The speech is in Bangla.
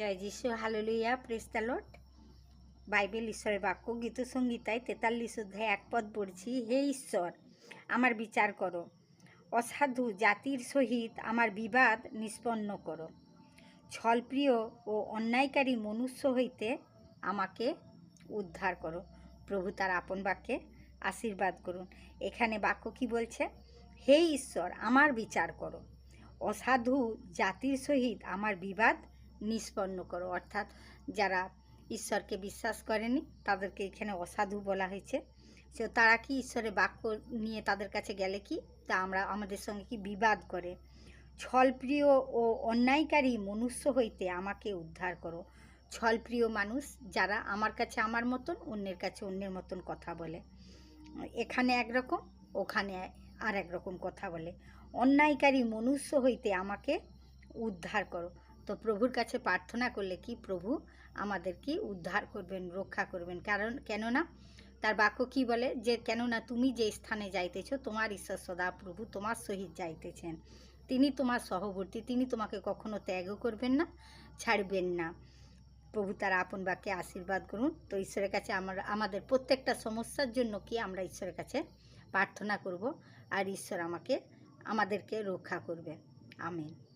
জয় যিশু হালেলুইয়া প্রেস্তালট বাইবেল ঈশ্বরের বাক্য গীত সংগীতায় তেতাল্লিশ অধ্যায় এক পদ পড়ছি, হে ঈশ্বর, আমার বিচার করো। অসাধু জাতির সহিত আমার বিবাদ নিষ্পন্ন করো। ছলপ্রিয় ও অন্যায়কারী মনুষ্য হইতে আমাকে উদ্ধার করো। প্রভু তার আপন বাক্যে আশীর্বাদ করুন। এখানে বাক্য কি বলছে? হে ঈশ্বর, আমার বিচার করো। অসাধু জাতির সহিত আমার বিবাদ নিষ্পন্ন করো। অর্থাৎ যারা ঈশ্বরকে বিশ্বাস করেনি, তাদেরকে এখানে অসাধু বলা হয়েছে। সে তারা কি ঈশ্বরের বাক্য নিয়ে তাদের কাছে গেলে কি? তা আমরা আমাদের সঙ্গে কি বিবাদ করে? ছলপ্রিয় ও অন্যায়কারী মনুষ্য হইতে আমাকে উদ্ধার করো। ছলপ্রিয় মানুষ যারা আমার কাছে আমার মতন, অন্যের কাছে অন্যের মতন কথা বলে। এখানে একরকম ওখানে আর একরকম কথা বলে। অন্যায়কারী মনুষ্য হইতে আমাকে উদ্ধার করো। তো প্রভুর কাছে প্রার্থনা করলে কি প্রভু আমাদেরকে উদ্ধার করবেন, রক্ষা করবেন? কারণ, কেননা তার বাক্য কি বলে? যে কেননা তুমি যে স্থানে যাইতেছ, তোমার ঈশ্বর সদা প্রভু তোমার সহিত যাইতেছেন। তিনি তোমার সহবর্তী, তিনি তোমাকে কখনো ত্যাগও করবেন না, ছাড়বেন না। প্রভু তার আপন বাক্যে আশীর্বাদ করুন। তো ঈশ্বরের কাছে আমরা, আমাদের প্রত্যেকটা সমস্যার জন্য কি আমরা ঈশ্বরের কাছে প্রার্থনা করব? আর ঈশ্বর আমাকে, আমাদেরকে রক্ষা করবে আমেন।